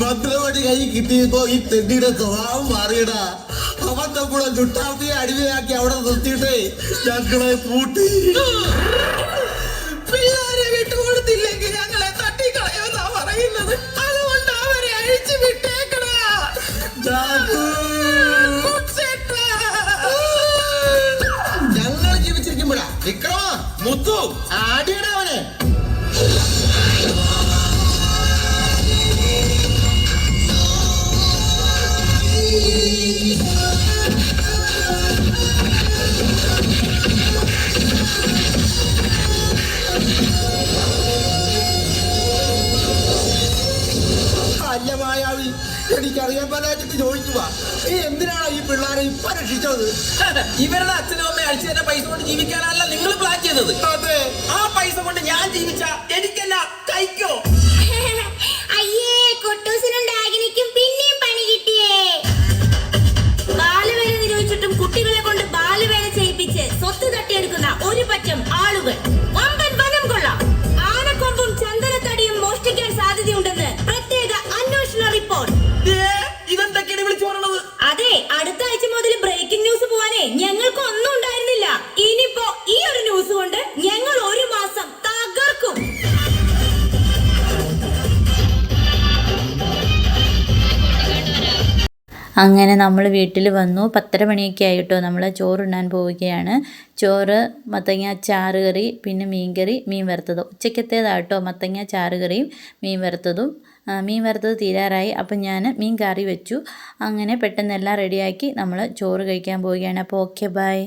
മന്ത്രവടി കൈ കിട്ടിയപ്പോ ഈ തെണ്ടിയുടെ സ്വഭാവം മാറിയടാ. അവൻ നമ്മളെ ചുട്ടാപ്പിയെ അടിമയാക്കി അവിടെ നിർത്തിയിട്ടേ ഞങ്ങളെ പൂട്ടി. പിള്ളേരെ വിട്ടുകൊടുത്തില്ലെങ്കിൽ ഞങ്ങളെ തട്ടിക്കളയുമെന്നാ പറയുന്നത്. അതുകൊണ്ട് അവരെ അഴിച്ചു വിട്ടേക്കടാ. ഞങ്ങൾ ജീവിച്ചിരിക്കുമ്പോഴാ. വിക്രമ മുത്തു ആടിയടാ അവനെ. പറ്റാച്ചിട്ട് ചോദിക്കുക നീ എന്തിനാണ് ഈ പിള്ളേരെ ഇപ്പൊ രക്ഷിച്ചത്? ഇവരുടെ അച്ഛനും അമ്മയും അഴിച്ചു തന്നെ പൈസ കൊണ്ട് ജീവിക്കാനല്ല നിങ്ങൾ പ്ലാൻ ചെയ്തത്. ആ പൈസ കൊണ്ട് ഞാൻ ജീവിച്ച എനിക്കല്ല കഴിക്കോ? ഞങ്ങൾക്ക് ഒന്നും ഉണ്ടായിരുന്നില്ല ഇനിയിപ്പോ ഈ ഒരു ന്യൂസ് കൊണ്ട് ഞങ്ങൾ ഒരു മാസം തകർക്കും. അങ്ങനെ നമ്മൾ വീട്ടിൽ വന്നു. പത്തര മണിയൊക്കെ ആയിട്ടോ നമ്മൾ ചോറുണ്ണാൻ പോവുകയാണ്. ചോറ് മത്തങ്ങ ചാറ് കറി പിന്നെ മീൻ കറി മീൻ വറുത്തത്. ഉച്ചക്കത്തേതാട്ടോ മത്തങ്ങ ചാറ് കറിയും മീൻ വറുത്തതും. മീൻ വറുത്തത് തീരാറായി. അപ്പം ഞാൻ മീൻ കറി വെച്ചു. അങ്ങനെ പെട്ടെന്ന് എല്ലാം റെഡിയാക്കി നമ്മൾ ചോറ് കഴിക്കാൻ പോവുകയാണ്. അപ്പോൾ ഓക്കെ ബൈ